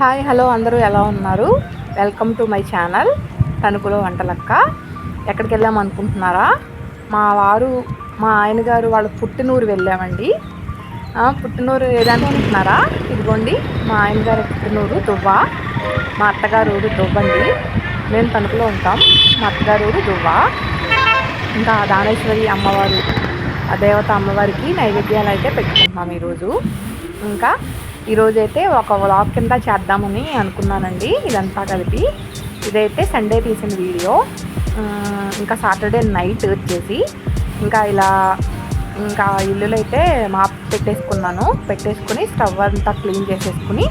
Hi hello అందరూ ఎలా ఉన్నారు? వెల్కమ్ టు మై ఛానల్ తణుకులో వంటలక్క. ఎక్కడికి వెళ్ళాం అనుకుంటున్నారా? మా వారు మా ఆయన గారు వాళ్ళ పుట్టినూరు వెళ్ళామండి. పుట్టినూరు ఏదని అనుకుంటున్నారా ఇదిగోండి మా ఆయన గారు పుట్టినూరు దువ్వ. మా అత్తగారు ఊరు దువ్వండి. మేము తణుకులో ఉంటాం. మా అత్తగారు ఊరు దువ్వ. ఇంకా దానేశ్వరి అమ్మవారు ఆ దేవత అమ్మవారికి నైవేద్యాలు అయితే పెట్టుకుంటున్నాం ఈరోజు. ఇంకా ఈరోజు అయితే ఒక వ్లాగ్ కింద చేద్దామని అనుకున్నానండి ఇదంతా కలిపి. ఇదైతే సండే తీసిన వీడియో. ఇంకా సాటర్డే నైట్ వచ్చేసి. ఇంకా ఇలా ఇంకా ఇల్లులు అయితే మాప్ పెట్టేసుకున్నాను. పెట్టేసుకుని స్టవ్ అంతా క్లీన్ చేసేసుకుని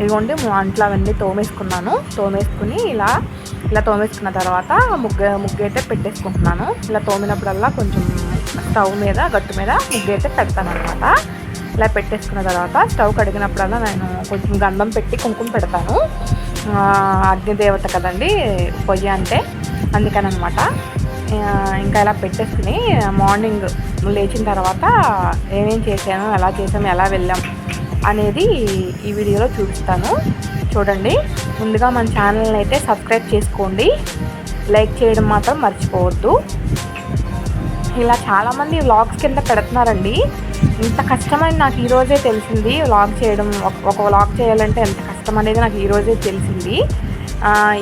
ఇదిగోండి అంట్లో అవన్నీ తోమేసుకున్నాను. తోమేసుకుని ఇలా ఇలా తోమేసుకున్న తర్వాత ముగ్గు ముగ్గు అయితే పెట్టేసుకుంటున్నాను. ఇలా తోమినప్పుడల్లా కొంచెం స్టవ్ మీద గట్టు మీద ముగ్గు అయితే పెడతాను అనమాట ఇలా పెట్టేసుకున్న తర్వాత స్టవ్ కడిగినప్పుడల్లా నేను కొంచెం గంధం పెట్టి కుంకుమ పెడతాను. అగ్నిదేవత కదండి పొయ్యి అంటే అందుకని అనమాట ఇంకా ఇలా పెట్టేసుకుని మార్నింగ్ లేచిన తర్వాత ఏమేం చేశాను ఎలా చేసాము ఎలా వెళ్ళాం అనేది ఈ వీడియోలో చూపిస్తాను. చూడండి ముందుగా మన ఛానల్ని అయితే సబ్స్క్రైబ్ చేసుకోండి. లైక్ చేయడం మాత్రం మర్చిపోవద్దు. ఇలా చాలామంది వ్లాగ్స్ కింద పెడుతున్నారండి. ఇంత కష్టమని నాకు ఈరోజే తెలిసింది. వ్లాగ్ చేయడం ఒక- ఒక వ్లాగ్ చేయాలంటే ఎంత కష్టం అనేది నాకు ఈరోజే తెలిసింది.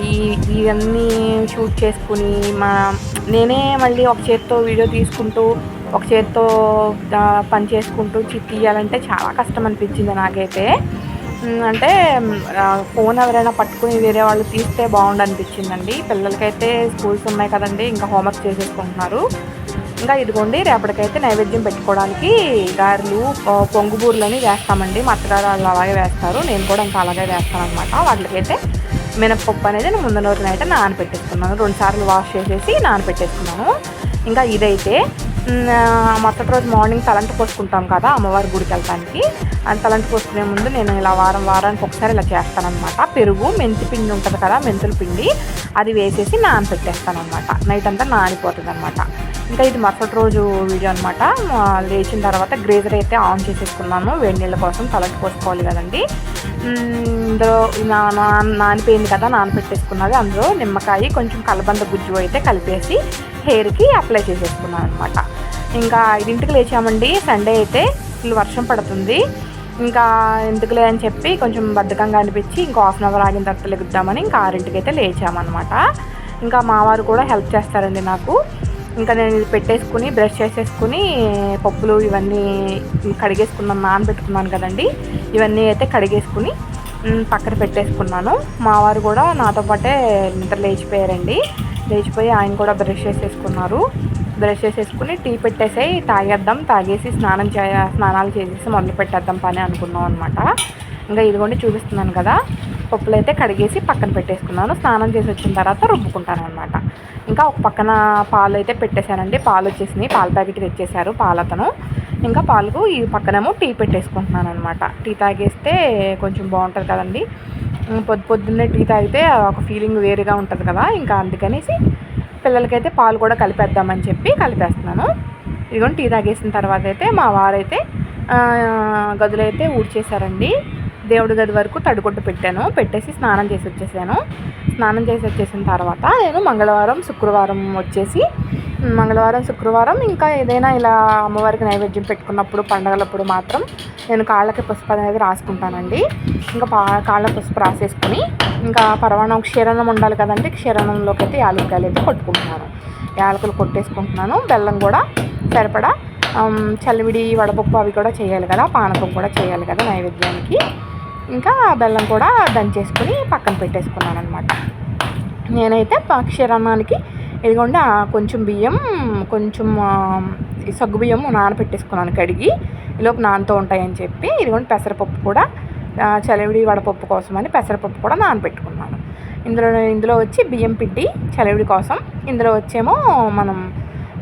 ఈ ఇవన్నీ షూట్ చేసుకుని మా నేనే మళ్ళీ ఒక చేత్తో వీడియో తీసుకుంటూ ఒక చేత్తో పని చేసుకుంటూ చి- తీయాలంటే చాలా కష్టం అనిపించింది నాకైతే. అంటే ఫోన్ ఎవరైనా పట్టుకుని వేరే వాళ్ళు తీస్తే బాగుండు అనిపించిందండి పిల్లలకైతే స్కూల్స్ ఉన్నాయి కదండి ఇంకా హోంవర్క్ చేసేసుకుంటున్నారు. ఇంకా ఇదిగోండి రేపటికైతే నైవేద్యం పెట్టుకోవడానికి గారెలు పొ- పొంగు వేస్తామండి. మా అత్తగారు వాళ్ళు అలాగే వేస్తారు. నేను కూడా ఇంకా అలాగే వేస్తాను అనమాట వాటికైతే మినప్పప్పు అనేది నేను ముందు రోజున అయితే నానబెట్టేసుకున్నాను రెండు సార్లు వాష్ చేసేసి నానబెట్టేసుకున్నాను ఇంకా ఇదైతే మ్, రోజు మార్నింగ్ తలంట పోసుకుంటాం కదా అమ్మవారి గుడికి వెళ్ళడానికి అండ్ తలంట పోసుకునే ముందు నేను ఇలా వారం వారానికి ఒకసారి ఇలా చేస్తానమాట పెరుగు మెంతి పిండి ఉంటుంది కదా మెంతుల పిండి. అది వేసేసి నానబెట్టేస్తాను అనమాట నైట్ అంతా నానిపోతుంది అనమాట ఇంకా ఇది మరుసటి రోజు వీడియో అనమాట లేచిన తర్వాత గ్రేజర్ అయితే ఆన్ చేసేసుకున్నాను. వేడి నీళ్ళ కోసం తలంటు పోసుకోవాలి కదండి. ఇందులో నా నానిపోయింది కదా నానబెట్టేసుకున్నది అందులో నిమ్మకాయ కొంచెం కలబంద గుజ్జు అయితే కలిపేసి హెయిర్కి అప్లై చేసేసుకున్నాను అనమాట ఇంకా ఐదింటికి లేచామండి. సండే అయితే ఫుల్ వర్షం పడుతుంది. ఇంకా ఎందుకులే అని చెప్పి కొంచెం బద్ధకంగా అనిపించి ఇంకో హాఫ్ అన్ అవర్ ఆగిన తర్వాత లెగుద్దామని ఇంకా ఆరింటికి అయితే లేచామన్నమాట. ఇంకా మావారు కూడా హెల్ప్ చేస్తారండి నాకు. ఇంకా నేను ఇది పెట్టేసుకుని బ్రష్ చేసేసుకుని పప్పులు ఇవన్నీ కడిగేసుకున్నాను నానబెట్టుకున్నాను కదండి. ఇవన్నీ అయితే కడిగేసుకుని పక్కన పెట్టేసుకున్నాను. మావారు కూడా నాతో పాటే నిద్ర లేచిపోయారండి. లేచిపోయి ఆయన కూడా బ్రష్ చేసేసుకున్నారు. బ్రష్ చేసేసుకుని టీ పెట్టేసి తాగేద్దాం తాగేసి స్నానం చే స్నానాలు చేసేసి మొదలు పెట్టేద్దాం పని అనుకున్నాం అనమాట ఇంకా ఇదిగోండి చూపిస్తున్నాను కదా. పప్పులు అయితే కడిగేసి పక్కన పెట్టేసుకున్నాను. స్నానం చేసి వచ్చిన తర్వాత రుబ్బుకుంటాను అనమాట ఇంకా ఒక పక్కన పాలు అయితే పెట్టేశానండి. పాలు వచ్చేసినాయి. పాల ప్యాకెట్ తెచ్చేశారు పాలతను. ఇంకా పాలకు ఈ పక్కనేమో టీ పెట్టేసుకుంటున్నాను అనమాట టీ తాగేస్తే కొంచెం బాగుంటుంది కదండి. పొద్దు పొద్దున్నే టీ తాగితే ఒక ఫీలింగ్ వేరుగా ఉంటుంది కదా. ఇంకా అందుకనేసి పిల్లలకైతే పాలు కూడా కలిపేద్దామని చెప్పి కలిపేస్తున్నాను. ఇదిగోండి టీ తాగేసిన తర్వాత అయితే మా వారైతే ఆ, గదులు అయితే ఊడ్చేశారండి. దేవుడి గది వరకు తడిగొట్టు పెట్టాను. పెట్టేసి స్నానం చేసి వచ్చేసాను. స్నానం చేసి వచ్చేసిన తర్వాత నేను మంగళవారం శుక్రవారం వచ్చేసి మంగళవారం శుక్రవారం ఇంకా ఏదైనా ఇలా అమ్మవారికి నైవేద్యం పెట్టుకున్నప్పుడు పండగలప్పుడు మాత్రం నేను కాళ్ళకి పసుపు అనేది రాసుకుంటానండి. ఇంకా పా కాళ్ళ పసుపు రాసేసుకుని ఇంకా పరవాణం క్షీరణం ఉండాలి కదండి క్షీరణంలోకి అయితే యాలక్కాయలు అయితే కొట్టుకుంటున్నాను. యాలకులు కొట్టేసుకుంటున్నాను బెల్లం కూడా సరిపడా చలివిడి చల్లివిడి వడపప్పు అవి కూడా చేయాలి కదా పానకం కూడా చేయాలి కదా నైవేద్యానికి. ఇంకా బెల్లం కూడా దంచేసుకుని పక్కన పెట్టేసుకున్నాను అనమాట నేనైతే క్షీరణానికి ఇదిగోండి కొంచెం బియ్యం కొంచెం ఈ సగ్గు బియ్యం నానబెట్టేసుకున్నాను కడిగి ఈలోపు నానతో ఉంటాయని చెప్పి ఇదిగోండి పెసరపప్పు కూడా చలివిడి వడపప్పు కోసం అని పెసరపప్పు కూడా నానబెట్టుకున్నాను ఇందులో ఇందులో వచ్చి బియ్యం పిండి చలివిడి కోసం ఇందులో వచ్చేమో మనం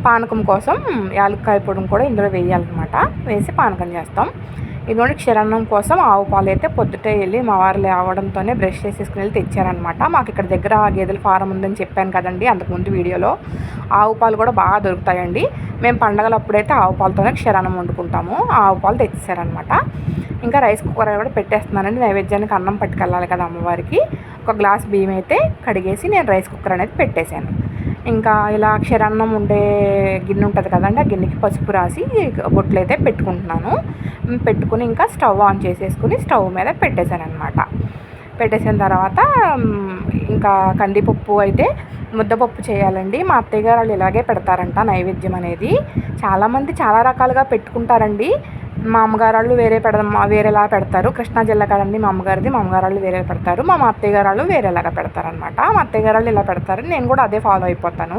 పానకం కోసం యాలక్కాయ పొడిని కూడా ఇందులో వేయాలన్నమాట. వేసి పానకం చేస్తాం. ఇదిగోండి క్షీరాన్నం కోసం ఆవు పాలు అయితే పొద్దుటే వెళ్ళి మా వారు లేవడంతోనే బ్రష్ చేసేసుకుని వెళ్ళి తెచ్చారనమాట మాకు ఇక్కడ దగ్గర గేదెల ఫారం ఉందని చెప్పాను కదండి అంతకుముందు వీడియోలో. ఆవు పాలు కూడా బాగా దొరుకుతాయండి. మేము పండగలప్పుడైతే ఆవు పాలతోనే క్షీరాన్నం వండుకుంటాము. ఆవు పాలు తెచ్చేసారనమాట ఇంకా రైస్ కుక్కర్ కూడా పెట్టేస్తున్నానండి. నైవేద్యానికి అన్నం పట్టుకెళ్ళాలి కదా అమ్మవారికి. ఒక గ్లాస్ బియ్యం అయితే కడిగేసి నేను రైస్ కుక్కర్ అనేది పెట్టేశాను. ఇంకా ఇలా అక్షరాన్నం ఉండే గిన్నె ఉంటుంది కదండి ఆ గిన్నెకి పసుపు రాసి బొట్లు అయితే పెట్టుకుంటున్నాను. పెట్టుకుని ఇంకా స్టవ్ ఆన్ చేసేసుకుని స్టవ్ మీద పెట్టేశాను అనమాట పెట్టేసిన తర్వాత ఇంకా కందిపప్పు అయితే ముద్దపప్పు చేయాలండి. మా అత్తయ్య గారు వాళ్ళు ఇలాగే పెడతారంట నైవేద్యం అనేది. చాలామంది చాలా రకాలుగా పెట్టుకుంటారండి. మా అమ్మగారు వాళ్ళు వేరే పెడదాం వేరేలా పెడతారు. కృష్ణా జిల్లా కదండి మా అమ్మగారిది మా అమ్మగారు వాళ్ళు వేరే పెడతారు. మా అత్తయ్య గారు వాళ్ళు వేరేలాగా పెడతారనమాట మా అత్తయ్య గారు వాళ్ళు ఇలా పెడతారు నేను కూడా అదే ఫాలో అయిపోతాను.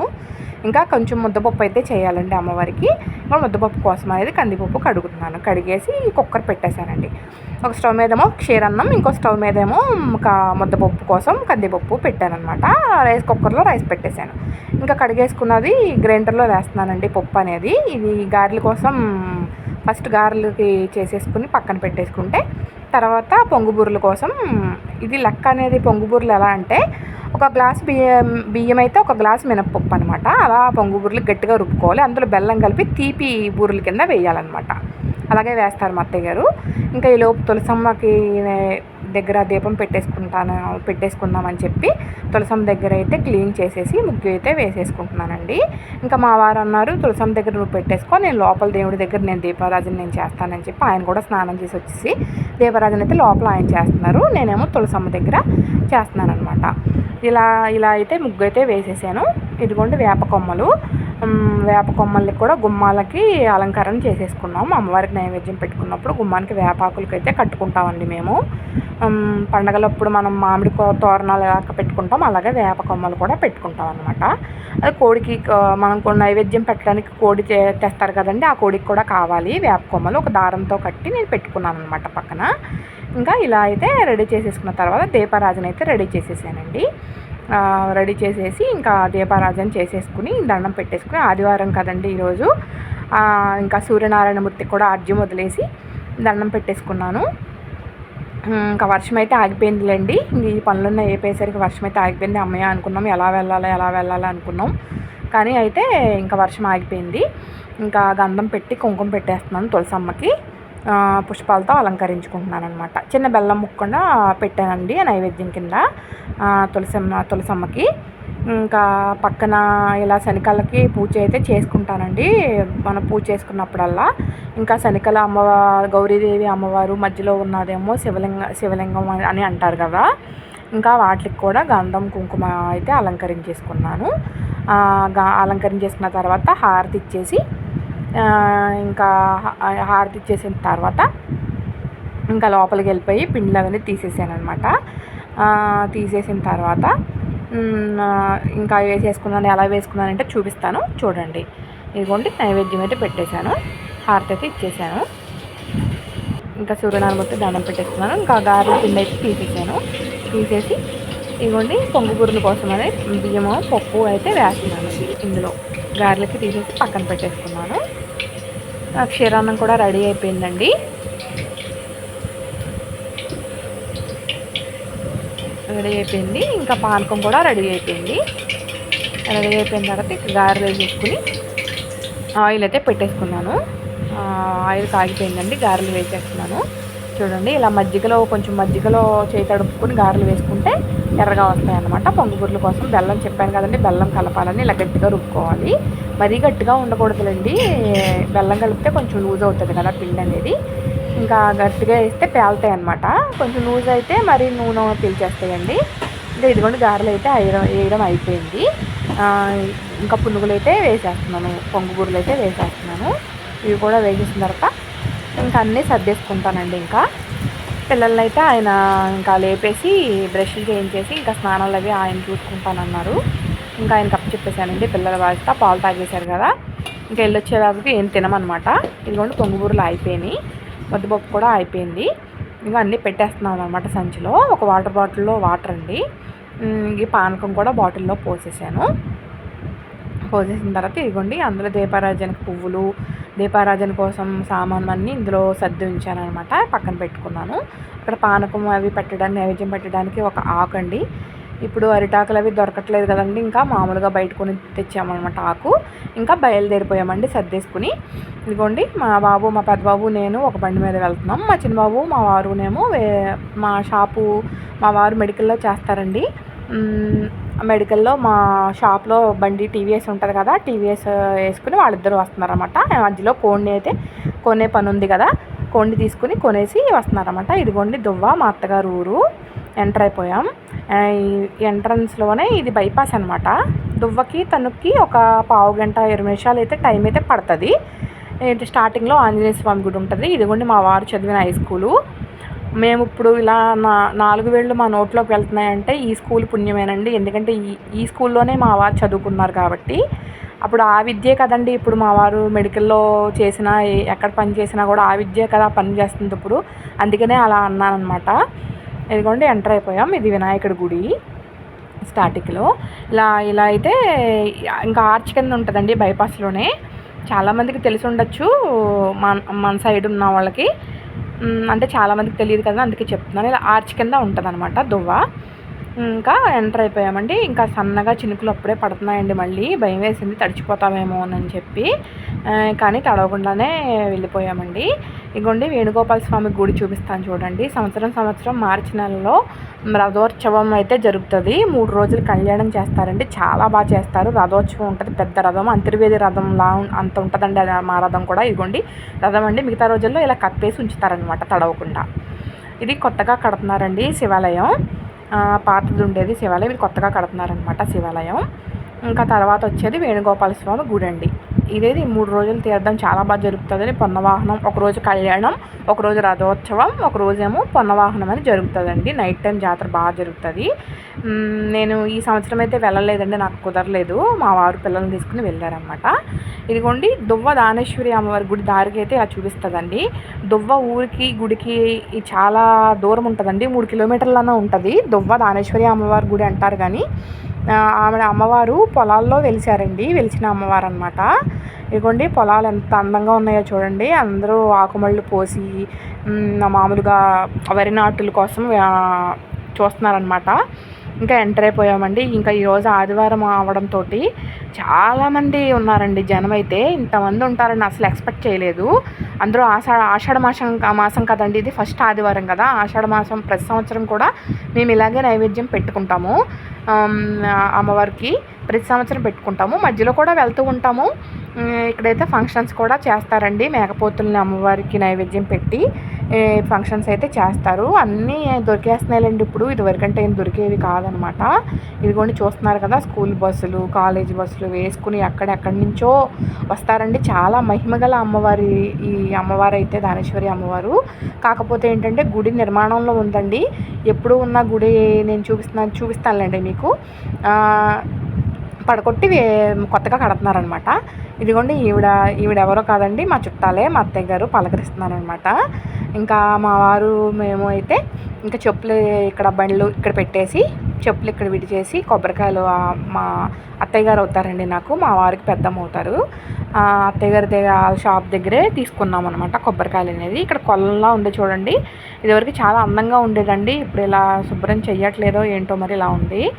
ఇంకా కొంచెం ముద్దపప్పు అయితే చేయాలండి అమ్మవారికి. ఇంకా ముద్దపప్పు కోసం అనేది కందిపప్పు కడుగుతున్నాను. కడిగేసి కుక్కర్ పెట్టేశానండి. ఒక స్టవ్ మీదేమో క్షీరన్నం ఇంకో స్టవ్ మీదేమో ఒక ముద్దపప్పు కోసం కందిపప్పు పెట్టానమాట రైస్ కుక్కర్లో రైస్ పెట్టేశాను. ఇంకా కడిగేసుకున్నది గ్రైండర్లో వేస్తున్నానండి పప్పు అనేది. ఇది గారెల కోసం ఫస్ట్ గారెలకి చేసేసుకుని పక్కన పెట్టేసుకుంటే తర్వాత పొంగుబూరల కోసం ఇది లెక్క అనేది పొంగుబూరలు ఎలా అంటే ఒక గ్లాస్ బియ్యం బియ్యం అయితే ఒక గ్లాస్ మినప్పప్పు అనమాట అలా పొంగు బూరెలు గట్టిగా రుబ్బుకోవాలి. అందులో బెల్లం కలిపి తీపి బూరెల కింద వేయాలన్నమాట. అలాగే వేస్తారు మా అత్తయ్య గారు. ఇంకా ఈ లోపు తులసమ్మకి దగ్గర దీపం పెట్టేసుకుంటాను పెట్టేసుకుందామని చెప్పి తులసం దగ్గర అయితే క్లీన్ చేసేసి ముగ్గు అయితే వేసేసుకుంటున్నానండి. ఇంకా మా వారు అన్నారు తులసం దగ్గర నువ్వు పెట్టేసుకో నేను లోపల దేవుడి దగ్గర నేను దీపారాజన నేను చేస్తానని చెప్పి ఆయన కూడా స్నానం చేసి వచ్చేసి దీపారాజన అయితే లోపల ఆయన చేస్తున్నారు. నేనేమో తులసమ్మ దగ్గర చేస్తున్నాను అనమాట ఇలా ఇలా అయితే ముగ్గు అయితే వేసేసాను. ఇదిగోండి వేప కొమ్మలు. వేప కూడా గుమ్మాలకి అలంకరణ చేసేసుకున్నాం అమ్మవారికి నైవేద్యం పెట్టుకున్నప్పుడు గుమ్మానికి వేపాకులకి అయితే కట్టుకుంటామండి మేము. పండగలప్పుడు మనం మామిడి తోరణాలు ఎలా పెట్టుకుంటాం. అలాగే వేప కొమ్మలు కూడా పెట్టుకుంటాం అనమాట అది కోడికి మనం నైవేద్యం పెట్టడానికి కోడి తెస్తారు కదండి. ఆ కోడికి కూడా కావాలి. వేప కొమ్మలు ఒక దారంతో కట్టి నేను పెట్టుకున్నాను అనమాట పక్కన. ఇంకా ఇలా అయితే రెడీ చేసేసుకున్న తర్వాత దీపారాజన అయితే రెడీ చేసేసానండి. రెడీ చేసేసి ఇంకా దీపారాజన చేసేసుకుని దండం పెట్టేసుకుని ఆదివారం కదండి ఈరోజు. ఇంకా సూర్యనారాయణమూర్తి కూడా అర్జున్ వదిలేసి దండం పెట్టేసుకున్నాను. ఇంకా వర్షం అయితే ఆగిపోయిందిలేండి. ఈ పనులున్న ఏపేసరికి వర్షం అయితే ఆగిపోయింది. అమ్మయ్య అనుకున్నాం ఎలా వెళ్ళాలి ఎలా వెళ్ళాలి అనుకున్నాం. కానీ అయితే ఇంకా వర్షం ఆగిపోయింది. ఇంకా గంధం పెట్టి కుంకుమ పెట్టేస్తున్నాను తులసమ్మకి. పుష్పాలతో అలంకరించుకుంటున్నాను అనమాట చిన్న బెల్లం ముక్కకుండా పెట్టానండి నైవేద్యం కింద తులసమ్మ తులసమ్మకి. ఇంకా పక్కన ఇలా శనికలకి పూజ అయితే చేసుకుంటానండి. మనం పూజ చేసుకున్నప్పుడల్లా. ఇంకా శనికల అమ్మవారు గౌరీదేవి అమ్మవారు మధ్యలో ఉన్నదేమో శివలింగ శివలింగం అని అంటారు కదా. ఇంకా వాటికి కూడా గంధం కుంకుమ అయితే అలంకరించేసుకున్నాను. అలంకరించేసుకున్న తర్వాత హారతి ఇచ్చేసి ఇంకా హారతి ఇచ్చేసిన తర్వాత ఇంకా లోపలికి వెళ్ళిపోయి పిండిలు అవన్నీ తీసేసాను అనమాట తీసేసిన తర్వాత ఇంకా వేసేసుకున్నాను. ఎలా వేసుకున్నాను అంటే చూపిస్తాను. చూడండి. ఇదిగోండి నైవేద్యం అయితే పెట్టేశాను. హారతి అయితే ఇచ్చేసాను ఇంకా సూర్యనారాయణ దండం పెట్టేస్తున్నాను. ఇంకా గారెల పిండి అయితే తీసేసాను తీసేసి ఇదిగోండి పొంగు బుర్రల కోసం అనే బియ్యము పప్పు అయితే వేస్తున్నాను. ఇందులో గారెలకి తీసేసి పక్కన పెట్టేసుకున్నాను. క్షీరాన్నం కూడా రెడీ అయిపోయిందండి. రెడీ అయిపోయింది. ఇంకా పానకం కూడా రెడీ అయిపోయింది. రెడీ అయిపోయిన తర్వాత ఇక గారెలు వేసేసుకుని ఆయిల్ అయితే పెట్టేసుకున్నాను. ఆయిల్ కాగిపోయిందండి గారెలు వేసేస్తున్నాను. చూడండి ఇలా మజ్జిగలో కొంచెం మజ్జిగలో చేయి తడుపుకొని గారెలు వేసుకుంటే ఎర్రగా వస్తాయి అన్నమాట పొంగుబుర్ల కోసం బెల్లం చెప్పాను కదండి బెల్లం కలపాలని ఇలా గట్టిగా రుబ్బుకోవాలి. మరీ గట్టిగా ఉండకూడదులేండి. బెల్లం కలిపితే కొంచెం లూజ్ అవుతుంది కదా పిండి అనేది. ఇంకా గట్టిగా వేస్తే పేలుతాయి అనమాట కొంచెం లూజ్ అయితే మరీ నూనె పీల్చేస్తాయండి. ఇంకా ఇదిగోండి గారెలు అయితే వేయడం వేయడం అయిపోయింది. ఇంకా పునుగులు అయితే వేసేస్తున్నాను. పొంగుబూరలు అయితే వేసేస్తున్నాను. ఇవి కూడా వేసేసిన తర్వాత ఇంకా అన్నీ సర్దేసుకుంటానండి ఇంకా. పిల్లల్ని అయితే ఆయన ఇంకా లేపేసి బ్రష్లు చేయించేసి ఇంకా స్నానాలు అవి ఆయన చూసుకుంటానన్నారు. ఇంకా ఆయన చెప్పేశానండి. పిల్లల బాధ్యత పాలు తాగేశారు కదా. ఇంకా వెళ్ళొచ్చేదానికి ఏం తినమనమాట. ఇదిగోండి పొంగుబూరలు అయిపోయినాయి. ముద్దపప్పు కూడా అయిపోయింది. ఇంకా అన్నీ పెట్టేస్తున్నాం అనమాట సంచిలో. ఒక వాటర్ బాటిల్లో వాటర్ అండి. ఈ పానకం కూడా బాటిల్లో పోసేసాను. పోసేసిన తర్వాత ఇదిగోండి అందులో దీపారాజనకి పువ్వులు దీపారాజన కోసం సామాను అన్నీ ఇందులో సర్ది ఉంచాను అనమాట పక్కన పెట్టుకున్నాను. అక్కడ పానకం అవి పెట్టడానికి నైవేద్యం పెట్టడానికి ఒక ఆకు అండి. ఇప్పుడు అరిటాకులు అవి దొరకట్లేదు కదండి. ఇంకా మామూలుగా బయట కొని తెచ్చామన్నమాట ఆకు. ఇంకా బయలుదేరిపోయామండి సర్దేసుకుని. ఇదిగోండి మా బాబు మా పెద్దబాబు నేను ఒక బండి మీద వెళ్తున్నాం. మా చిన్న బాబు మా వారునేమో మా షాపు మా వారు మెడికల్లో చేస్తారండి. మెడికల్లో మా షాప్లో బండి టీవీఎస్ ఉంటుంది కదా టీవీఎస్ వేసుకుని వాళ్ళిద్దరు వస్తున్నారన్నమాట. మధ్యలో కోడిని అయితే కొనే పని ఉంది కదా కొండి తీసుకుని కొనేసి వస్తున్నారన్నమాట. ఇదిగోండి దువ్వ మా అత్తగారు ఊరు. ఎంటర్ అయిపోయాం. ఎంట్రన్స్లోనే ఇది బైపాస్ అనమాట దువ్వకి తనుక్కి ఒక పావు గంట ఇరవై నిమిషాలు అయితే టైం అయితే పడుతుంది. స్టార్టింగ్లో ఆంజనేయ స్వామి గుడి ఉంటుంది. ఇదిగోండి మా వారు చదివిన హై స్కూలు మేము ఇప్పుడు ఇలా నా నాలుగు వేళ్ళు మా నోట్లోకి వెళ్తున్నాయంటే ఈ స్కూల్ పుణ్యమేనండి. ఎందుకంటే ఈ ఈ స్కూల్లోనే మా వారు చదువుకున్నారు కాబట్టి. అప్పుడు ఆ విద్యే కదండి. ఇప్పుడు మా వారు మెడికల్లో చేసిన ఎక్కడ పని చేసినా కూడా ఆ విద్యే కదా పని చేస్తుంది ఇప్పుడు. అందుకనే అలా అన్నానమాట ఇదిగోండి ఎంటర్ అయిపోయాం. ఇది వినాయకుడి గుడి స్టాటిక్లో ఇలా ఇలా అయితే ఇంకా ఆర్చ్ కింద ఉంటుందండి బైపాస్లోనే చాలామందికి తెలిసి ఉండొచ్చు మన మన సైడ్ ఉన్న వాళ్ళకి. అంటే చాలామందికి తెలియదు కదా అందుకే చెప్తున్నాను. ఇలా ఆర్చ్ కింద ఉంటుంది అనమాట దువ్వ. ఇంకా ఎంటర్ అయిపోయామండి. ఇంకా సన్నగా చినుకులు అప్పుడే పడుతున్నాయండి మళ్ళీ. భయం వేసింది తడిచిపోతామేమో అని చెప్పి. కానీ తడవకుండానే వెళ్ళిపోయామండి. ఇగోండి వేణుగోపాల స్వామి గుడి చూపిస్తాను చూడండి. సంవత్సరం సంవత్సరం మార్చి నెలలో రథోత్సవం అయితే జరుగుతుంది. మూడు రోజులు కళ్యాణం చేస్తారండి. చాలా బాగా చేస్తారు. రథోత్సవం ఉంటుంది పెద్ద రథం అంతర్వేది రథంలా అంత ఉంటుందండి మా రథం కూడా. ఇదిగోండి రథం అండి. మిగతా రోజుల్లో ఇలా కప్పేసి ఉంచుతారనమాట తడవకుండా. ఇది కొత్తగా కడుతున్నారండి శివాలయం. పాతది ఉండేది శివాలయం. ఇది కొత్తగా కడుతున్నారనమాట శివాలయం. ఇంకా తర్వాత వచ్చేది వేణుగోపాల స్వామి గుడి అండి ఇదేది మూడు రోజులు తీర్థం చాలా బాగా జరుగుతుంది పొన్నవాహనం ఒకరోజు కళ్యాణం ఒకరోజు రథోత్సవం ఒకరోజేమో పొన్నవాహనం అని జరుగుతుందండి నైట్ టైం జాతర బాగా జరుగుతుంది నేను ఈ సంవత్సరం అయితే వెళ్ళలేదండి నాకు కుదరలేదు. మా వారు పిల్లల్ని తీసుకుని వెళ్ళారనమాట ఇదిగోండి దువ్వ దానేశ్వరి అమ్మవారి గుడి దారికి అయితే ఇలా చూపిస్తుందండి. దువ్వ ఊరికి గుడికి చాలా దూరం ఉంటుందండి. మూడు కిలోమీటర్లన ఉంటుంది. దువ్వ దానేశ్వరి అమ్మవారి గుడి అంటారు కానీ ఆమె అమ్మవారు పొలాల్లో వెలిచారండి వెలిచిన అమ్మవారు అనమాట ఇదిగోండి పొలాలు ఎంత అందంగా ఉన్నాయో చూడండి. అందరూ ఆకుమళ్ళు పోసి మామూలుగా వరి నాటుల కోసం చూస్తున్నారనమాట ఇంకా ఎంటర్ అయిపోయామండి. ఇంకా ఈరోజు ఆదివారం అవడంతో చాలామంది ఉన్నారండి జనం అయితే. ఇంతమంది ఉంటారని అసలు ఎక్స్పెక్ట్ చేయలేదు. అందరూ ఆషాఢ ఆషాఢ మాసం మాసం కదండి ఇది. ఫస్ట్ ఆదివారం కదా. ఆషాఢ మాసం ప్రతి సంవత్సరం కూడా మేము ఇలాగే నైవేద్యం పెట్టుకుంటాము. అమ్మవారికి ప్రతి సంవత్సరం పెట్టుకుంటాము. మధ్యలో కూడా వెళ్తూ ఉంటాము. ఇక్కడైతే ఫంక్షన్స్ కూడా చేస్తారండి. మేకపోతుల్ని అమ్మవారికి నైవేద్యం పెట్టి ఫంక్షన్స్ అయితే చేస్తారు. అన్నీ దొరికేస్తున్నాయండి ఇప్పుడు. ఇదివరకంటే ఏం దొరికేవి కాదనమాట. ఇదిగోండి చూస్తున్నారు కదా స్కూల్ బస్సులు కాలేజ్ బస్సులు వేసుకుని ఎక్కడెక్కడి నుంచో వస్తారండి. చాలా మహిమగల అమ్మవారి ఈ అమ్మవారు అయితే దానేశ్వరి అమ్మవారు. కాకపోతే ఏంటంటే గుడి నిర్మాణంలో ఉందండి. ఎప్పుడు ఉన్న గుడి నేను చూపిస్తున్నాను చూపిస్తానులేండి మీకు. పడగొట్టి కొత్తగా కడుతున్నారనమాట. ఇదిగోండి ఈవిడ ఈవిడెవరో కాదండి మా చుట్టాలే మా అత్తయ్య గారు పలకరిస్తున్నారనమాట. ఇంకా మా వారు మేము అయితే ఇంకా చెప్పులు ఇక్కడ బండ్లు ఇక్కడ పెట్టేసి చెప్పులు ఇక్కడ విడిచేసి కొబ్బరికాయలు మా అత్తయ్య గారు అవుతారండి నాకు మా వారికి పెద్దమ్మ అవుతారు. అత్తయ్య దగ్గర షాప్ దగ్గరే తీసుకున్నాం అనమాట కొబ్బరికాయలు అనేది. ఇక్కడ కొల్లంలా ఉంది చూడండి. ఇదివరకు చాలా అందంగా ఉండేదండి. ఇప్పుడు ఇలా శుభ్రం చెయ్యట్లేదో ఏంటో మరి ఇలా ఉంది.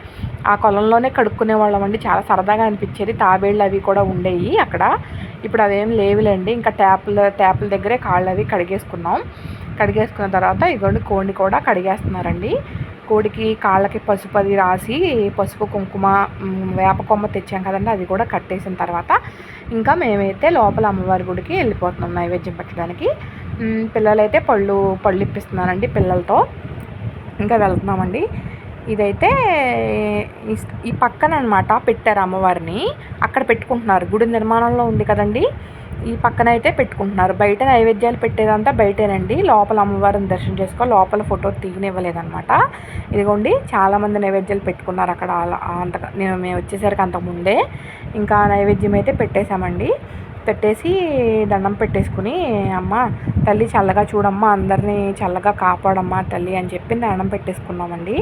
ఆ కొలంలోనే కడుక్కునే వాళ్ళం అండి. చాలా సరదాగా అనిపించేది. తాబేళ్ళు అవి కూడా ఉండేవి అక్కడ. ఇప్పుడు అవేం లేవులేండి. ఇంకా ట్యాప్ల ట్యాప్ల దగ్గరే కాళ్ళు అవి కడిగేసుకున్నాం. కడిగేసుకున్న తర్వాత ఇదిగోండి కోడిని కూడా కడిగేస్తున్నారండి. కోడికి కాళ్ళకి పసుపు అది రాసి పసుపు కుంకుమ వేప కొమ్మ తెచ్చాం కదండి అది కూడా కట్టేసిన తర్వాత ఇంకా మేమైతే లోపల అమ్మవారి గుడికి వెళ్ళిపోతున్నాం నైవేద్యం పెట్టడానికి. పిల్లలైతే పళ్ళు పళ్ళు ఇప్పిస్తున్నానండి పిల్లలతో. ఇంకా వెళ్తున్నామండి. ఇదైతే ఈ పక్కన అనమాట పెట్టారు అమ్మవారిని. అక్కడ పెట్టుకుంటున్నారు. గుడి నిర్మాణంలో ఉంది కదండి. ఈ పక్కన అయితే పెట్టుకుంటున్నారు. బయట నైవేద్యాలు పెట్టేదంతా బయటేనండి. లోపల అమ్మవారిని దర్శనం చేసుకో లోపల ఫోటో తీయనివ్వలేదనమాట ఇదిగోండి చాలామంది నైవేద్యాలు పెట్టుకున్నారు అక్కడ. అంత నేను మేము వచ్చేసరికి అంతకుముందే. ఇంకా నైవేద్యం అయితే పెట్టేశామండి. పెట్టేసి దండం పెట్టేసుకుని అమ్మ తల్లి చల్లగా చూడమ్మా అందరినీ చల్లగా కాపాడమ్మా తల్లి అని చెప్పి దండం పెట్టేసుకున్నామండి.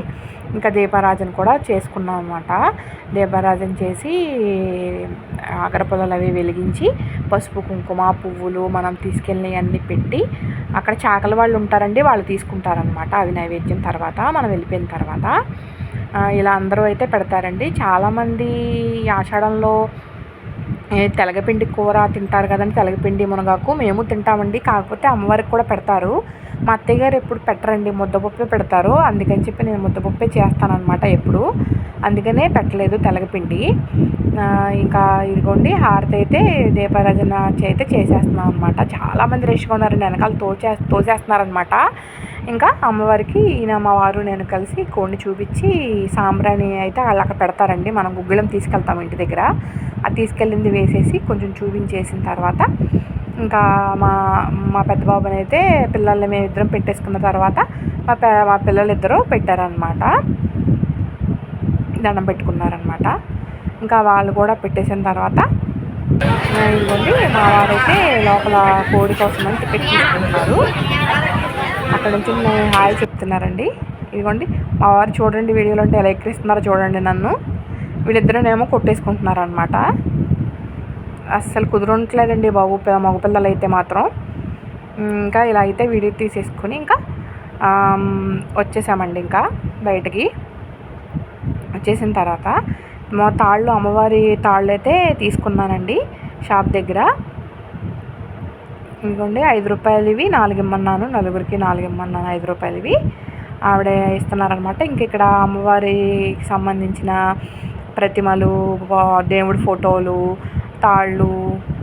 ఇంకా దీపారాజన కూడా చేసుకున్నాం అనమాట దీపారాజన చేసి అగరపొలలు అవి వెలిగించి పసుపు కుంకుమ పువ్వులు మనం తీసుకెళ్ళి అన్నీ పెట్టి అక్కడ చాకల వాళ్ళు ఉంటారండి వాళ్ళు తీసుకుంటారనమాట అవి నైవేద్యం తర్వాత మనం వెళ్ళిపోయిన తర్వాత. ఇలా అందరూ అయితే పెడతారండి. చాలామంది ఆషాఢంలో తెలగపిండి కూర తింటారు కదండి తెలగపిండి మునగాకు మేము తింటామండి. కాకపోతే అమ్మవారికి కూడా పెడతారు. మా అత్తయ్య గారు ఎప్పుడు పెట్టరండి ముద్దపప్పే పెడతారు. అందుకని చెప్పి నేను ముద్దపప్పే చేస్తానన్నమాట ఎప్పుడు. అందుకనే పెట్టలేదు తెలగపిండి. ఇంకా ఇదిగోండి హారతి అయితే దీపారాజన అయితే చేసేస్తున్నాం అనమాట చాలామంది రష్గా ఉన్నారండి వెనకాల తోచే తోసేస్తున్నారనమాట ఇంకా అమ్మవారికి ఈయన మా వారు నేను కలిసి కోడిని చూపించి సాంబ్రాణి అయితే వాళ్ళు అక్కడ పెడతారండి. మనం గుగ్గిలం తీసుకెళ్తాం ఇంటి దగ్గర. అది తీసుకెళ్ళింది వేసేసి కొంచెం చూపించేసిన తర్వాత ఇంకా మా మా పెద్ద బాబుని అయితే పిల్లల్ని మేము ఇద్దరం పెట్టేసుకున్న తర్వాత మా పె మా పిల్లలు పెట్టారనమాట దండం పెట్టుకున్నారనమాట ఇంకా వాళ్ళు కూడా పెట్టేసిన తర్వాత ఇదిగోండి మా వారైతే లోపల కోడి కోసం అని టికెట్ తీసుకుంటున్నారు. అక్కడ నుంచి మేము హాయ్ చెప్తున్నారండి. ఇదిగోండి మా వారు చూడండి వీడియోలో అంటే ఎలా ఎక్కిస్తున్నారో చూడండి నన్ను. వీళ్ళిద్దరేమో కొట్టేసుకుంటున్నారు అనమాట అస్సలు కుదురుంటలేదండి బాబు మగపిల్లలు అయితే మాత్రం. ఇంకా ఇలా అయితే వీడియో తీసేసుకొని ఇంకా వచ్చేసామండి ఇంకా బయటకి. వచ్చేసిన తర్వాత మా తాళ్ళు అమ్మవారి తాళ్ళు అయితే తీసుకున్నానండి షాప్ దగ్గర. ఇదిగోండి ఐదు రూపాయలవి నాలుగు ఇమ్మన్నాను. నలుగురికి నాలుగు ఇమ్మన్నాను ఐదు రూపాయలవి ఆవిడ ఇస్తున్నారనమాట ఇంక ఇక్కడ అమ్మవారికి సంబంధించిన ప్రతిమలు దేవుడి ఫోటోలు తాళ్ళు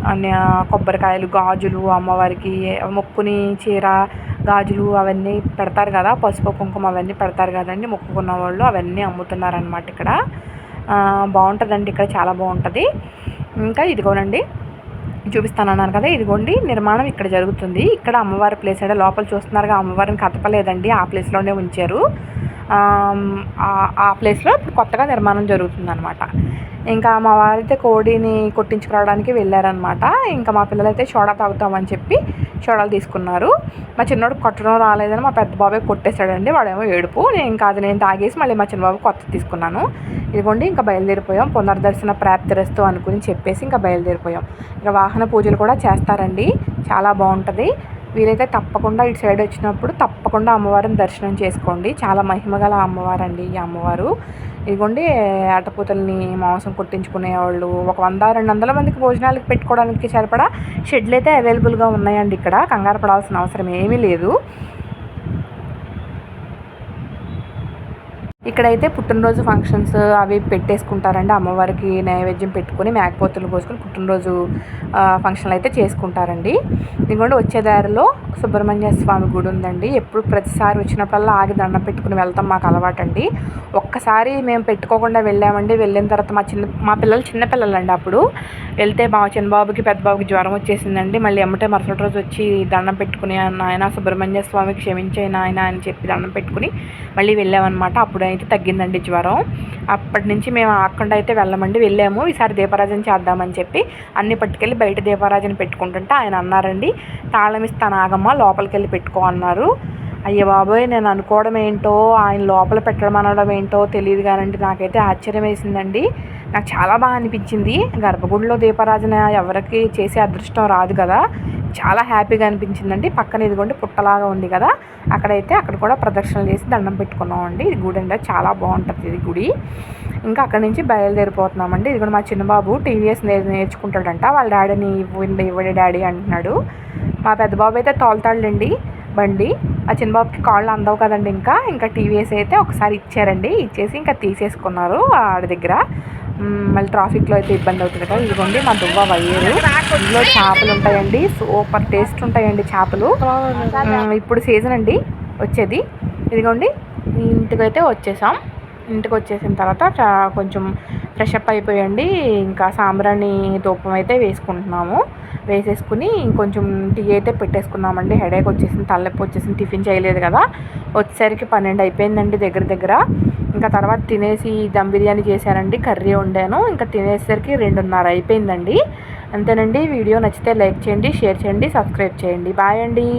అన్ని కొబ్బరికాయలు గాజులు అమ్మవారికి మొక్కుని చీర గాజులు అవన్నీ పెడతారు కదా. పసుపు కుంకుమ అవన్నీ పెడతారు కదండి. మొక్కుకున్న వాళ్ళు అవన్నీ అమ్ముతున్నారనమాట ఇక్కడ. బాగుంటుందండి. ఇక్కడ చాలా బాగుంటుంది. ఇంకా ఇదిగోనండి. చూపిస్తానన్నాను కదా ఇదిగోండి నిర్మాణం ఇక్కడ జరుగుతుంది. ఇక్కడ అమ్మవారి ప్లేస్ అంటే లోపల చూస్తున్నారుగా అమ్మవారిని కదపలేదండి ఆ ప్లేస్లోనే ఉంచారు. ఆ ప్లేస్లో ఇప్పుడు కొత్తగా నిర్మాణం జరుగుతుందనమాట ఇంకా మా వారైతే కోడిని కొట్టించుకురావడానికి వెళ్ళారనమాట ఇంకా మా పిల్లలైతే షోడా తాగుతామని చెప్పి షోడాలు తీసుకున్నారు. మా చిన్నోడు కొట్టడం రాలేదని మా పెద్ద బాబాయ్ కొట్టేశాడండి వాడేమో ఏడుపు. నేను ఇంకా అది నేను తాగేసి మళ్ళీ మా చిన్నబాబు కొత్త తీసుకున్నాను. ఇదిగోండి ఇంకా బయలుదేరిపోయాం. పునర్దర్శన ప్రాప్తిరస్తు అనుకుని చెప్పేసి ఇంకా బయలుదేరిపోయాం. ఇంకా వాహన పూజలు కూడా చేస్తారండి. చాలా బాగుంటుంది. వీలైతే తప్పకుండా ఇటు సైడ్ వచ్చినప్పుడు తప్పకుండా అమ్మవారిని దర్శనం చేసుకోండి. చాలా మహిమగల అమ్మవారు అండి ఈ అమ్మవారు. ఇదిగోండి అటపూతల్ని మాంసం కుట్టించుకునేవాళ్ళు. ఒక వంద రెండు వందల మందికి భోజనాలకు పెట్టుకోవడానికి సరిపడా షెడ్లు అయితే అవైలబుల్గా ఉన్నాయండి ఇక్కడ. కంగారు పడాల్సిన అవసరం ఏమీ లేదు. ఇక్కడైతే పుట్టినరోజు ఫంక్షన్స్ అవి పెట్టేసుకుంటారండి. అమ్మవారికి నైవేద్యం పెట్టుకొని మేకపోతులు పోసుకొని పుట్టినరోజు ఫంక్షన్లు అయితే చేసుకుంటారండి. ఇదిగోండి వచ్చే దారిలో సుబ్రహ్మణ్య స్వామి గుడి ఉందండి. ఎప్పుడు ప్రతిసారి వచ్చినప్పుడల్లా ఆగి దండం పెట్టుకుని వెళ్తాం మాకు అలవాటండి. ఒక్కసారి మేము పెట్టుకోకుండా వెళ్ళామండి. వెళ్ళిన తర్వాత మా చిన్న మా పిల్లలు చిన్నపిల్లలండి అప్పుడు. వెళ్తే మా చిన్నబాబుకి పెద్ద బాబుకి జ్వరం వచ్చేసిందండి. మళ్ళీ ఎమ్మటే మరుసటి రోజు వచ్చి దండం పెట్టుకుని నాయన సుబ్రహ్మణ్య స్వామికి క్షమించే నాయన అని చెప్పి దండం పెట్టుకుని మళ్ళీ వెళ్ళామన్నమాట. అప్పుడు అయితే తగ్గిందండి జ్వరం. అప్పటి నుంచి మేము ఆకుండా అయితే వెళ్ళమండి. వెళ్ళాము. ఈసారి దీపారాజన చేద్దామని చెప్పి అన్ని పట్టుకెళ్ళి బయట దీపారాజన పెట్టుకుంటుంటే ఆయన అన్నారండి తాళం ఇస్తాను ఆగమ్మ లోపలికి వెళ్ళి పెట్టుకో అన్నారు. అయ్యో బాబోయ్ నేను అనుకోవడం ఏంటో ఆయన లోపల పెట్టడం అనడం ఏంటో తెలియదు కానండి. నాకైతే ఆశ్చర్యం వేసిందండి. నాకు చాలా బాగా అనిపించింది. గర్భగుడిలో దీపారాజన ఎవరికి చేసే అదృష్టం రాదు కదా. చాలా హ్యాపీగా అనిపించిందండి. పక్కన ఇదిగోండి పుట్టలాగా ఉంది కదా అక్కడైతే అక్కడ కూడా ప్రదక్షిణలు చేసి దండం పెట్టుకున్నామండి. ఇది గుడి అండి చాలా బాగుంటుంది ఇది గుడి. ఇంకా అక్కడి నుంచి బయలుదేరిపోతున్నామండి. ఇది కూడా మా చిన్నబాబు టీవీఎస్ నేర్చుకుంటాడంట. వాళ్ళ డాడీని ఇవ్వండి ఇవ్వడి డాడీ అంటున్నాడు. మా పెద్ద బాబు అయితే తోలుతాడులేండి బండి. ఆ చిన్నబాబుకి కాళ్ళు అందవు కదండి ఇంకా. ఇంకా టీవీఎస్ అయితే ఒకసారి ఇచ్చారండి. ఇచ్చేసి ఇంకా తీసేసుకున్నారు ఆడి దగ్గర. మళ్ళీ ట్రాఫిక్లో అయితే ఇబ్బంది అవుతుంది కదా. ఇదిగోండి మా దువ్వ వయ్యేరు ఇందులో చేపలు ఉంటాయండి. సూపర్ టేస్ట్ ఉంటాయండి చేపలు. ఇప్పుడు సీజన్ అండి వచ్చేది. ఇదిగోండి ఇంటికి అయితే వచ్చేసాం. ఇంటికి వచ్చేసిన తర్వాత కొంచెం ఫ్రెష్ అప్ అయిపోయండి. ఇంకా సాంబ్రాణి ధూపం అయితే వేసుకుంటున్నాము. వేసేసుకుని కొంచెం టీ అయితే పెట్టేసుకున్నామండి హెడేక్ వచ్చేసింది తలనొప్పి వచ్చేసింది టిఫిన్ చేయలేదు కదా. వచ్చేసరికి పన్నెండు అయిపోయిందండి దగ్గర దగ్గర. ఇంకా తర్వాత తినేసి దమ్ బిర్యానీ చేశానండి కర్రీ వండాను. ఇంకా తినేసరికి రెండున్నర అయిపోయిందండి. అంతేనండి. వీడియో నచ్చితే లైక్ చేయండి షేర్ చేయండి సబ్స్క్రైబ్ చేయండి. బాయ్ అండి.